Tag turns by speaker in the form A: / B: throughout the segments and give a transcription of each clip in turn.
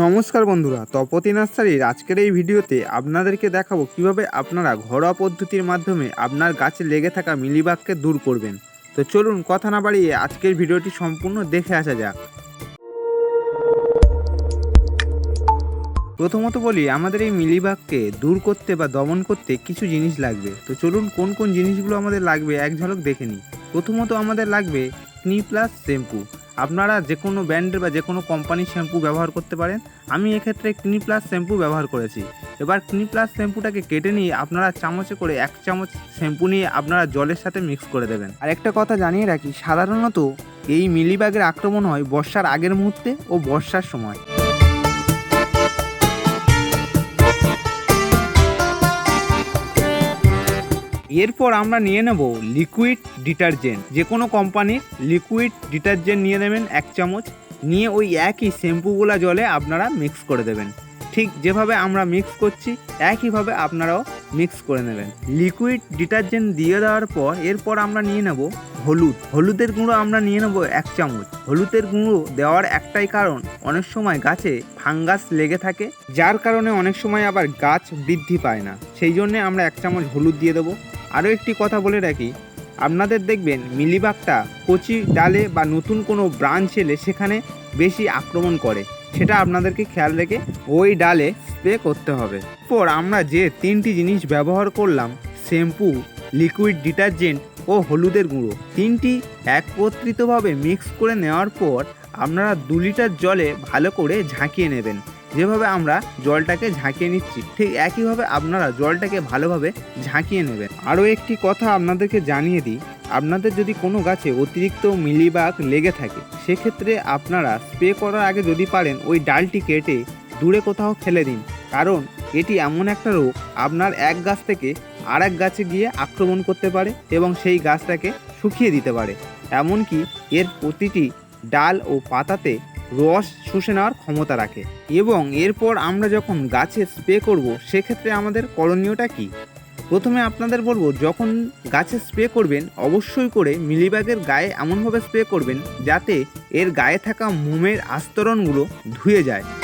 A: নমস্কার বন্ধুরা, তপতি নার্সারির আজকের এই ভিডিওতে আপনাদেরকে দেখাবো কীভাবে আপনারা ঘরোয়া পদ্ধতির মাধ্যমে আপনার গাছে লেগে থাকা মিলিবাগকে দূর করবেন। তো চলুন কথা না বাড়িয়ে আজকের ভিডিওটি সম্পূর্ণ দেখে আসা যাক। প্রথমত বলি, আমাদের এই মিলিবাগকে দূর করতে বা দমন করতে কিছু জিনিস লাগবে। তো চলুন কোন কোন জিনিসগুলো আমাদের লাগবে, এক ঝলক দেখে নিই। প্রথমত আমাদের লাগবে ক্নি প্লাস শ্যাম্পু। আপনারা যে কোনো ব্র্যান্ডের বা যে কোনো কোম্পানির শ্যাম্পু ব্যবহার করতে পারেন। আমি এক্ষেত্রে ক্নি প্লাস শ্যাম্পু ব্যবহার করেছি। এবার ক্নি প্লাস শ্যাম্পুটাকে কেটে নিয়ে আপনারা চামচে করে এক চামচ শ্যাম্পু নিয়ে আপনারা জলের সাথে মিক্স করে দেবেন। আর একটা কথা জানিয়ে রাখি, সাধারণত এই মিলিবাগের আক্রমণ হয় বর্ষার আগের মুহূর্তে ও বর্ষার সময়। এরপর আমরা নিয়ে নেব লিকুইড ডিটারজেন্ট যে কোনো কোম্পানির লিকুইড ডিটারজেন্ট নিয়ে নেবেন এক চামচ। নিয়ে ওই একই শ্যাম্পুগুলা জলে আপনারা মিক্স করে দেবেন। ঠিক যেভাবে আমরা মিক্স করছি, একইভাবে আপনারাও মিক্স করে নেবেন। লিকুইড ডিটারজেন্ট দিয়ে দেওয়ার পর এরপর আমরা নিয়ে নেব হলুদ। হলুদের গুঁড়ো আমরা নিয়ে নেব এক চামচ। হলুদের গুঁড়ো দেওয়ার একটাই কারণ, অনেক সময় গাছে ফাঙ্গাস লেগে থাকে, যার কারণে অনেক সময় আবার গাছ বৃদ্ধি পায় না। সেই জন্যে আমরা এক চামচ হলুদ দিয়ে দেবো। আরও একটি কথা বলে রাখি। আপনাদের দেখবেন মিলিবাগটা কচি ডালে বা নতুন কোনো ব্রাঞ্চ এলে সেখানে বেশি আক্রমণ করে। সেটা আপনাদেরকে খেয়াল রেখে ওই ডালে স্প্রে করতে হবে। পর আমরা যে তিনটি জিনিস ব্যবহার করলাম, শ্যাম্পু, লিকুইড ডিটারজেন্ট ও হলুদের গুঁড়ো, তিনটি একত্রিতভাবে মিক্স করে নেওয়ার পর আপনারা দু লিটার জলে ভালো করে ঝাঁকিয়ে নেবেন। যেভাবে আমরা জলটাকে ঝাঁকিয়ে নিচ্ছি, ঠিক একইভাবে আপনারা জলটাকে ভালোভাবে ঝাঁকিয়ে নেবেন। আরও একটি কথা আপনাদেরকে জানিয়ে দিই, আপনাদের যদি কোনো গাছে অতিরিক্ত মিলিবাগ লেগে থাকে, সেক্ষেত্রে আপনারা স্প্রে করার আগে যদি পারেন ওই ডালটি কেটে দূরে কোথাও ফেলে দিন। কারণ এটি এমন একটা রোগ, আপনার এক গাছ থেকে আর এক গাছে গিয়ে আক্রমণ করতে পারে এবং সেই গাছটাকে শুকিয়ে দিতে পারে। এমনকি এর প্রতিটি ডাল ও পাতাতে রস শুষে নেওয়ার ক্ষমতা রাখে এবং এরপর আমরা যখন গাছে স্প্রে করব, সেক্ষেত্রে আমাদের করণীয়টা কি? প্রথমে আপনাদের বলব, যখন গাছে স্প্রে করবেন, অবশ্যই করে মিলিবাগের গায়ে এমনভাবে স্প্রে করবেন যাতে এর গায়ে থাকা মোমের আস্তরণগুলো ধুয়ে যায়।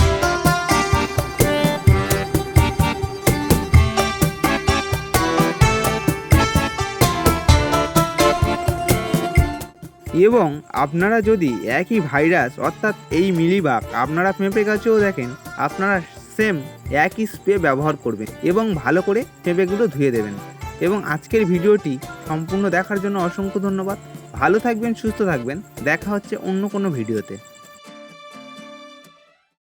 A: এবং আপনারা যদি একই ভাইরাস, অর্থাৎ এই মিলিবাগ, আপনারা পেঁপে গাছেও দেখেন, আপনারা সেম একই স্প্রে ব্যবহার করবেন এবং ভালো করে ফেঁপেগুলো ধুয়ে দেবেন। এবং আজকের ভিডিওটি সম্পূর্ণ দেখার জন্য অসংখ্য ধন্যবাদ। ভালো থাকবেন, সুস্থ থাকবেন। দেখা হচ্ছে অন্য কোনো ভিডিওতে।